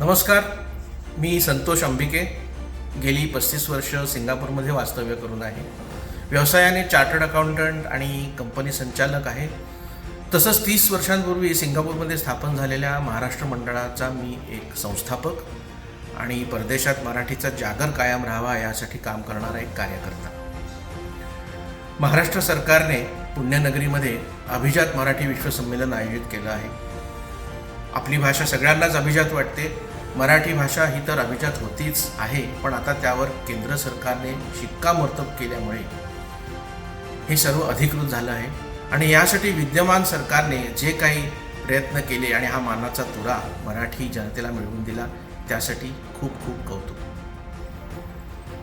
नमस्कार मी संतोष अंबिके. गेली पस्तीस वर्ष सिंगापूरमध्ये वास्तव्य करून आहे. व्यवसायाने चार्टर्ड अकाउंटंट आणि कंपनी संचालक आहे. तसंच तीस वर्षांपूर्वी सिंगापूरमध्ये स्थापन झालेल्या महाराष्ट्र मंडळाचा मी एक संस्थापक आणि परदेशात मराठीचा जागर कायम राहावा यासाठी काम करणारा एक कार्यकर्ता. महाराष्ट्र सरकारने पुण्यनगरीमध्ये अभिजात मराठी विश्वसंमेलन आयोजित केलं आहे. आपली भाषा सगळ्यांनाच अभिजात वाटते. मराठी भाषा ही तर अभिजात होतीच आहे पण आता त्यावर केंद्र सरकारने शिक्कामोर्तब केल्यामुळे हे सर्व अधिकृत झालं आहे. आणि यासाठी विद्यमान सरकारने जे काही प्रयत्न केले आणि हा मानाचा तुरा मराठी जनतेला मिळवून दिला त्यासाठी खूप खूप कौतुक.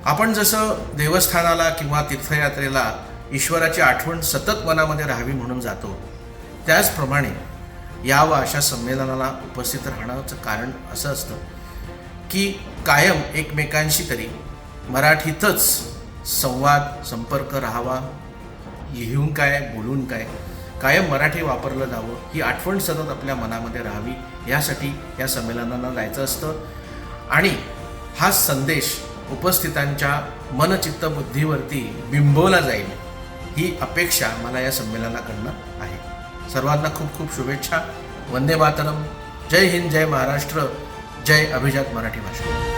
आपण जसं देवस्थानाला किंवा तीर्थयात्रेला ईश्वराची आठवण सतत मनामध्ये राहावी म्हणून जातो त्याचप्रमाणे यावं अशा संमेलनाला उपस्थित राहण्याचं कारण असं असतं की कायम एकमेकांशी तरी मराठीतच संवाद संपर्क राहावा लिहून काय बोलून काय कायम मराठी वापरलं जावं ही आठवण सतत आपल्या मनामध्ये राहावी यासाठी या संमेलनाला जायचं असतं. आणि हा संदेश उपस्थितांच्या मनचित्त बुद्धीवरती बिंबवला जाईल ही अपेक्षा मला या संमेलनाकडनं आहे. सर्वांना खूप खूप शुभेच्छा. वंदे मातरम. जय हिंद जय महाराष्ट्र. जय अभिजात मराठी भाषा.